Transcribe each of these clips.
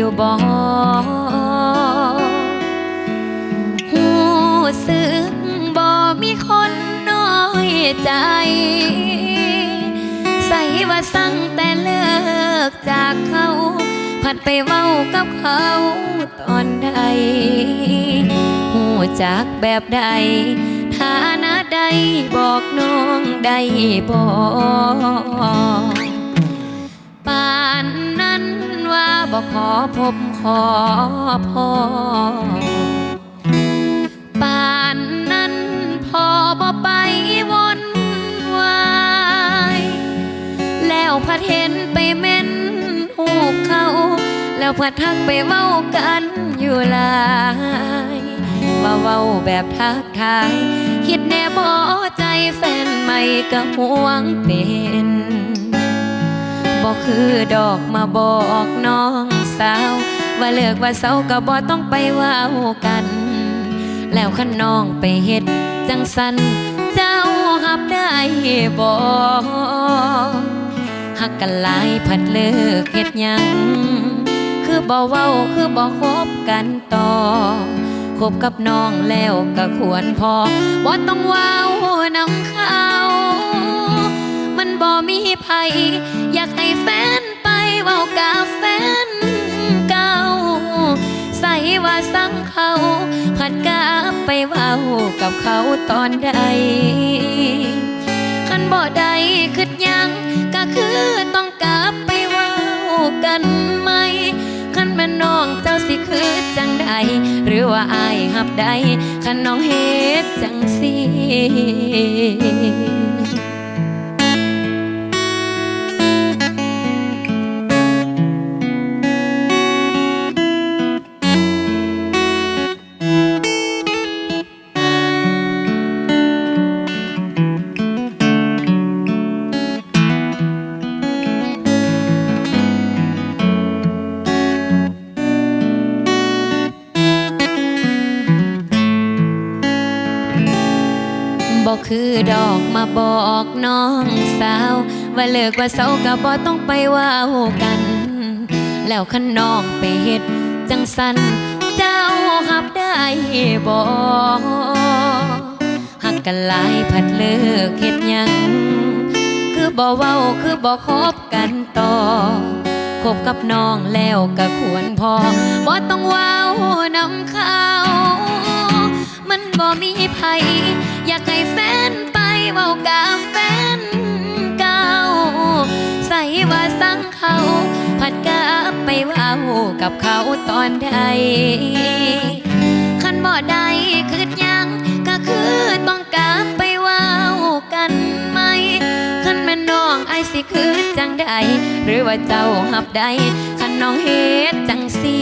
อยู่บ่หูสึกบ่มีคนน้อยใจใส่ว่าสั่งแต่เลิกจากเขา ผัดไปเว้ากับเขาตอนใดหูจากแบบใดฐานะใดบอกน้องได้บอกป่านนั้น บอกขอพบขอพอป่านนั้นพอบ่ไปวนวายแล้วพัดเห็นไปเม่นหูเขา แล้วพัดทักไปเว้ากันอยู่หลายว่าเว้าแบบทักทาย คิดแน่บ่ใจแฟนใหม่ก็ห่วงเป็น คือดอกมาบอกน้องสาว ว่าเลิกว่าเศร้าก็บ่ต้องไปว่ากัน แล้วขันน้องไปเฮ็ดจังสันเจ้าหับได้บ่หักกันหลายผัดเลิกเฮ็ดยัง คือบ่เว้าคือบ่คบกันต่อคบกับน้องแล้วก็ควรพอบ่ต้องว้าวนำเขามันบ่มีไผ อยากให้แฟนไปเว้ากับแฟนเก่า ใส่ว่าสั่งเขาผัดกลับไปเว้ากับเขาตอนใดคันบ่ได้คิดยังก็คือต้องกลับไปเว้ากันไหมคันแม่น้องเจ้าสิคือจังใดหรือว่าอายหับใดคันน้องเฮ็ดจังสิ บอกคือดอกมาบอกน้องสาว ว่าเลิกว่าเศร้าก็บ่ต้องไปว่ากัน แล้วคันน้องไปเฮ็ดจังสันเจ้าหับได้บ่หักกันหลายผัดเลิกเฮ็ดยัง คือบ่เว้าคือบ่คบกันต่อคบกับน้องแล้วก็ควรพอบ่ต้องเว้านำเขา มันบ่มีไผอยากให้แฟนไปเว้ากับแฟนเก่า ใส่ว่าสั่งเขา ผัดกลับไปเว้ากับเขาตอนใดคันบ่ได้คืดยังก็คือต้องกลับไปเว้ากันไหมคันแม่น้องไอสิคือจังใดหรือว่าเจ้าหับใดคันน้องเฮ็ดจังสิ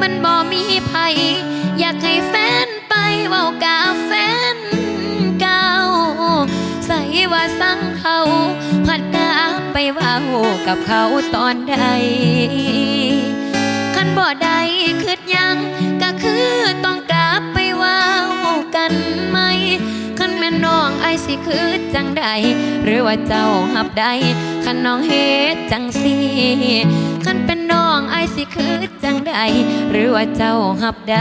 มันบ่มีไผอยากให้แฟน กับเขาตอนใดคันบ่ได้คืดยังก็คือต้องกลับไปว้ากันไหมคันแม่น้องไอสิคือจังใด หรือว่าเจ้าหับใดคันน้องเฮ็ดจังสิคันเป็นน้องไอสิคือจังใด หรือว่าเจ้าหับใด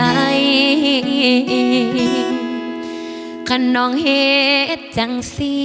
คันน้องเฮ็ดจังสิ